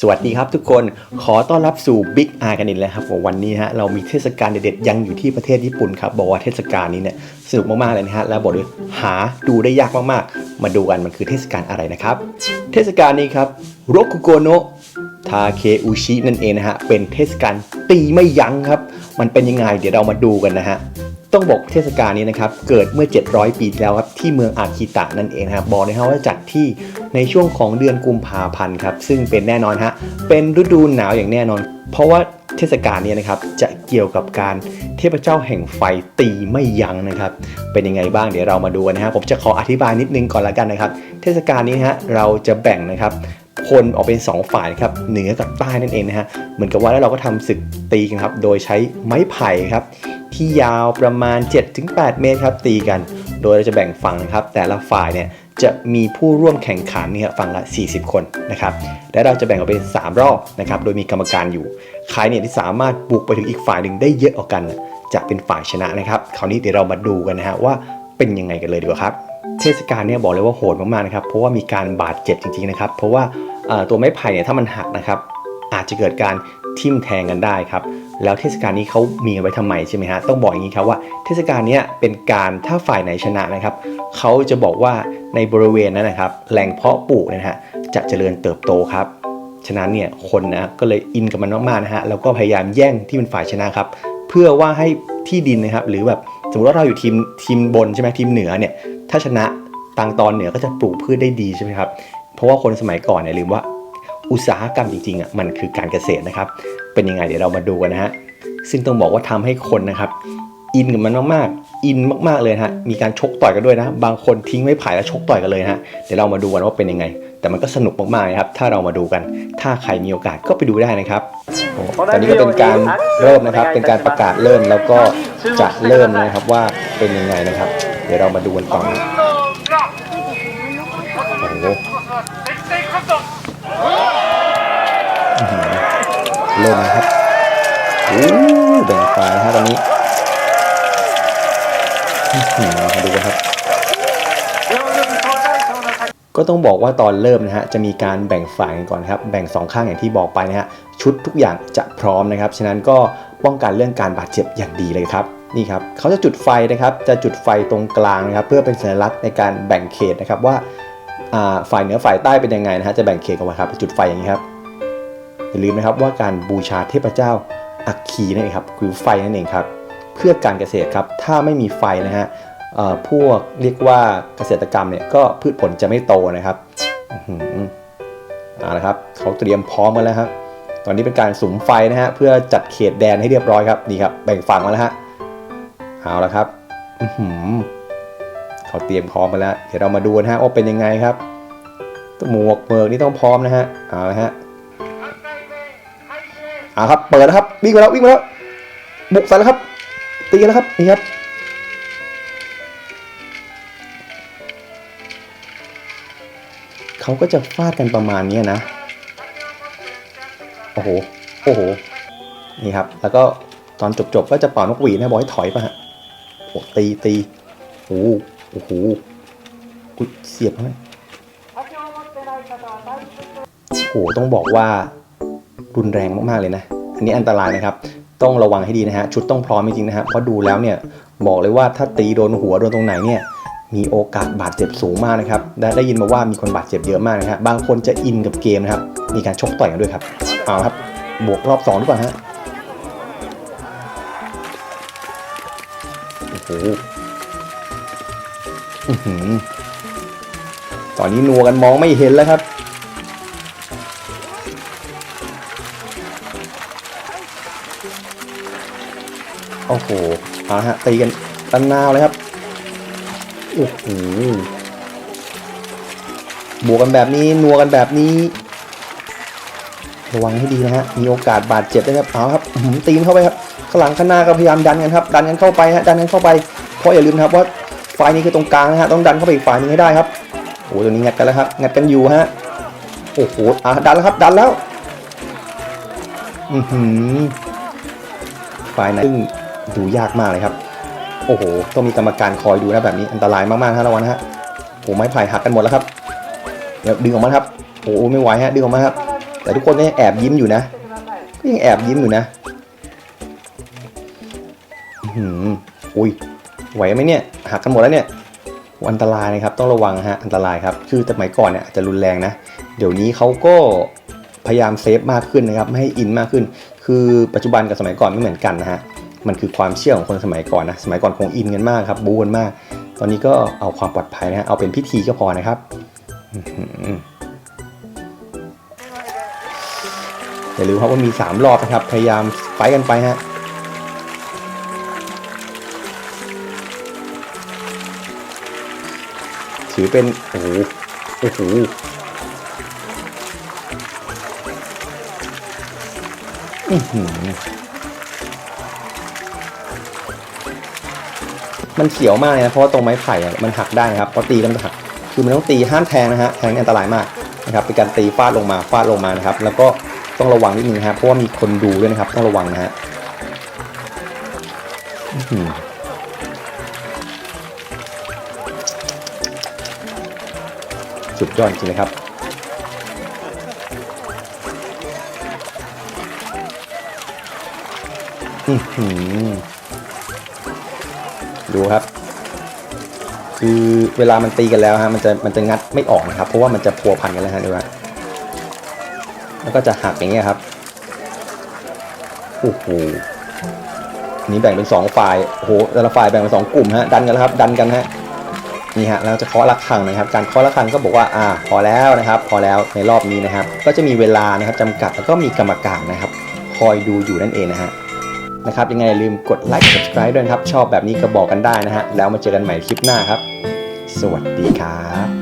สวัสดีครับทุกคนขอต้อนรับสู่ Big R กันอีกแล้วครับผมวันนี้ฮะเรามีเทศกาลเด็ดๆยังอยู่ที่ประเทศญี่ปุ่นครับบอกว่าเทศกาลนี้เนี่ยสนุกมากๆเลยนะฮะแล้วบอกเลยหาดูได้ยากมากๆ มาดูกันมันคือเทศกาลอะไรนะครับ เทศกาลนี้ครับโรคุโกโนะทาเคอุชินั่นเองนะฮะเป็นเทศกาลตีไม่ยั้งครับ มันเป็นยังไงเดี๋ยวเรามาดูกันนะฮะ ต้องบอกเทศกาลนี้นะครับ เกิดเมื่อ 700 ปีที่แล้วครับ ที่เมืองอาคิตะนั่นเองครับบอกเลยครับว่าจัดที่ในช่วงของเดือนกุมภาพันธ์ครับ ซึ่งเป็นแน่นอนฮะ เป็นฤดูหนาวอย่างแน่นอน เพราะว่าเทศกาลนี้นะครับ จะเกี่ยวกับการเทพเจ้าแห่งไฟตีไม่ยั้งนะครับ เป็นยังไงบ้างเดี๋ยวเรามาดูกันนะฮะผมจะขออธิบายนิดนึงก่อนละกันนะครับ เทศกาลนี้ฮะเราจะแบ่งนะครับคนออกเป็น 2 ฝ่ายนะครับเหนือกับใต้นั่นเองนะฮะเหมือนกับว่าแล้วเราก็ทำศึกตีกันครับ โดยใช้ไม้ไผ่ครับ ที่ยาวประมาณ 7-8 เมตรครับตีกัน โดยเราจะแบ่งฝั่งนะครับแต่ละฝ่ายเนี่ยจะมีผู้ร่วมแข่งขันเนี่ยฝั่งละ 40 คนนะครับ และเราจะแบ่งออกเป็น 3 รอบนะครับ โดยมีกรรมการอยู่ ใครเนี่ยที่สามารถบุกไปถึงอีกฝ่ายหนึ่งได้เยอะกว่ากัน จะเป็นฝ่ายชนะนะครับ คราวนี้เดี๋ยวเรามาดูกันนะฮะว่าเป็นยังไงกันเลยดีกว่าครับ เทศกาลเนี่ยบอกเลยว่าโหดมากๆนะครับ เพราะว่ามีการบาดเจ็บจริงๆนะครับ เพราะว่าตัวไม้ไผ่เนี่ยถ้ามันหักนะครับ อาจจะเกิดการทิ่มแทงกันได้ครับ แล้วเทศกาลนี้เขามีไว้ทำไมใช่ไหมฮะต้องบอกอย่างนี้ครับว่าเทศกาลนี้เป็นการถ้าฝ่ายไหนชนะนะครับเขาจะบอกว่าในบริเวณนั้นนะครับแหล่งเพาะปลูกนยนะฮะจะเจริญเติบโตครับฉะนั้นเนี่ยคนนะก็เลยอินกับมันมากๆนะฮะแล้วก็พยายามแย่งที่เป็นฝ่ายชนะครับเพื่อว่าให้ที่ดินนะครับหรือแบบสมมติว่าเราอยู่ทีมทีมบนใช่ไหมทีมเหนือเนี่ยถ้าชนะทางตอนเหนือก็จะปลูกพืชได้ดีใช่ไหมครับเพราะว่าคนสมัยก่อนเนี่ยลืมว่า อุตสาหกรรมจริงๆอะมันคือการเกษตรนะครับ เป็นยังไงเดี๋ยวเรามาดูกันนะฮะซึ่งต้องบอกว่าทำให้คนนะครับ อินกับมันมากๆ อินมากๆเลยฮะมีการชกต่อยกันด้วยนะ บางคนทิ้งไม้ไผ่แล้วชกต่อยกันเลยฮะเดี๋ยวเรามาดูกันว่าเป็นยังไง แต่มันก็สนุกมากๆนะครับถ้าเรามาดูกัน ถ้าใครมีโอกาสก็ไปดูได้นะครับตอนนี้ก็เป็นการเริ่มนะครับ เป็นการประกาศเริ่มแล้วก็จะเริ่มนะครับว่าเป็นยังไงนะครับ เดี๋ยวเรามาดูกันต่อโอ้โห เริ่มครับโอ้แบ่งฝ่ายฮะตอนนี้มาดูกันครับ ก็ต้องบอกว่าตอนเริ่มนะฮะจะมีการแบ่งฝ่ายกันก่อนครับ แบ่งสองข้างอย่างที่บอกไปนะฮะชุดทุกอย่างจะพร้อมนะครับ ฉะนั้นก็ป้องกันเรื่องการบาดเจ็บอย่างดีเลยครับนี่ครับเขาจะจุดไฟนะครับ จะจุดไฟตรงกลางนะครับ เพื่อเป็นสัญลักษณ์ในการแบ่งเขตนะครับว่าอ่าฝ่ายเหนือฝ่ายใต้เป็นยังไงนะฮะจะแบ่งเขตกันมาครับ จุดไฟอย่างนี้ครับ อย่าลืมนะครับว่าการบูชาเทพเจ้าอัคคีนั่นเองครับคือไฟนั่นเองครับเพื่อการเกษตรครับถ้าไม่มีไฟนะฮะพวกเรียกว่าเกษตรกรรมเนี่ยก็พืชผลจะไม่โตนะครับอือหือเอาละครับเขาเตรียมพร้อมกันแล้วครับตอนนี้เป็นการสุมไฟนะฮะเพื่อจัดเขตแดนให้เรียบร้อยครับนี่ครับแบ่งฝั่งมาแล้วฮะเอาละครับอือหือเขาเตรียมพร้อมมาแล้ว เดี๋ยวเรามาดูนะฮะว่าเป็นยังไงครับหมวกเมือกนี่ต้องพร้อมนะฮะเอาละฮะ อ่าครับ เปิดแล้วครับ วิ่งมาแล้ววิ่งมาแล้ว บุกใส่แล้วครับ ตีนแล้วครับ นี่ครับ เขาก็จะฟาดกันประมาณนี้นะ โอ้โห โอ้โห นี่ครับ แล้วก็ตอนจบๆก็จะเป่านกหวีดนะบอกให้ถอยไปฮะโอ้ตีตีโอ้โหโอ้โหอุ๊ยเสียบให้โอ้โห ต้องบอกว่า รุนแรงมากๆเลยนะ อันนี้อันตรายนะครับ ต้องระวังให้ดีนะฮะ ชุดต้องพร้อมจริงๆนะฮะ เพราะดูแล้วเนี่ยบอกเลยว่าถ้าตีโดนหัวโดนตรงไหนเนี่ยมีโอกาสบาดเจ็บสูงมากนะครับ ได้ได้ยินมาว่ามีคนบาดเจ็บเยอะมากนะฮะ บางคนจะอินกับเกมนะครับ มีการชกต่อยกันด้วยครับ เอาครับ บวกรอบสองดีกว่าฮะ โอ้โหอือหือตอนนี้นัวกันมองไม่เห็นแล้วครับ โอ้โหเอาละฮะตีกันตันนาวเลยครับโอ้โหบวกกันแบบนี้นัวกันแบบนี้ ระวังให้ดีนะฮะมีโอกาสบาดเจ็บได้ครับเอาครับตีนเข้าไปครับข้างหลังข้างหน้าก็พยายามดันกันครับ ดันกันเข้าไปฮะดันกันเข้าไปเพราะอย่าลืมครับว่าฝ่ายนี้คือตรงกลางนะฮะต้องดันเข้าไปอีกฝ่ายหนึงให้ได้ครับโอ้โหตัวนี้งัดกันแล้วครับงัดกันอยู่ฮะโอ้โหอะดันแล้วครับดันแล้ว อือหือฝ่ายไหนซึ่ง ดูยากมากเลยครับ โอ้โห ต้องมีกรรมการคอยดูนะแบบนี้อันตรายมากๆฮะระวังนะฮะโอ้ไม้ไผ่หักกันหมดแล้วครับเดี๋ยวดึงออกมาครับโอ้ไม่ไหวฮะดึงออกมาครับ แต่ทุกคนก็ยังแอบยิ้มอยู่นะก็ยังแอบยิ้มอยู่นะอื้อหืออุ้ยไหวไหมเนี่ยหักกันหมดแล้วเนี่ยอันตรายนะครับต้องระวังฮะอันตรายครับคือสมัยก่อนเนี่ยอาจจะรุนแรงนะ เดี๋ยวนี้เขาก็พยายามเซฟมากขึ้นนะครับไม่ให้อินมากขึ้น คือปัจจุบันกับสมัยก่อนไม่เหมือนกันนะฮะ มันคือความเชื่อของคนสมัยก่อนนะสมัยก่อนคงอินกันมากครับบูกันมาก ตอนนี้ก็เอาความปลอดภัยนะฮะเอาเป็นพิธีก็พอนะครับอย่าลืมครับว่ามี 3 รอบนะครับ พยายามไฟกันไปฮะถือเป็น โอ้โหโอ้โหอือหือ มันเขียวมากเลยนะเพราะว่าตรงไม้ไผ่อะมันหักได้นะครับพอตีแล้วมันหักคือมันต้องตีห้ามแทงนะฮะแทงนี่อันตรายมากนะครับเป็นการตีฟาดลงมาฟาดลงมานะครับ แล้วก็ต้องระวังนิดนึงนะครับเพราะว่ามีคนดูด้วยนะครับต้องระวังนะฮะสุดยอดจริงเลยครับอื้อหือ ดูครับ คือเวลามันตีกันแล้วฮะมันจะมันจะงัดไม่ออกนะครับ เพราะว่ามันจะพัวพันกันแล้วฮะดูฮะแล้วก็จะหักอย่างเงี้ยครับโอ้โหนี้แบ่งเป็นสองฝ่ายโอ้โหแต่ละฝ่ายแบ่งเป็นสองกลุ่มฮะดันกันแล้วครับ ดันกันฮะนี่ฮะแล้วจะเคาะระฆังนะครับ การเคาะระฆังก็บอกว่าอ่าพอแล้วนะครับ พอแล้วในรอบนี้นะครับ ก็จะมีเวลานะครับจำกัดแล้วก็มีกรรมการนะครับ คอยดูอยู่นั่นเองนะฮะ นะครับยังไงอย่าลืมกดไลค์ subscribe ด้วยนะครับ ชอบแบบนี้ก็บอกกันได้นะฮะแล้วมาเจอกันใหม่คลิปหน้าครับ สวัสดีครับ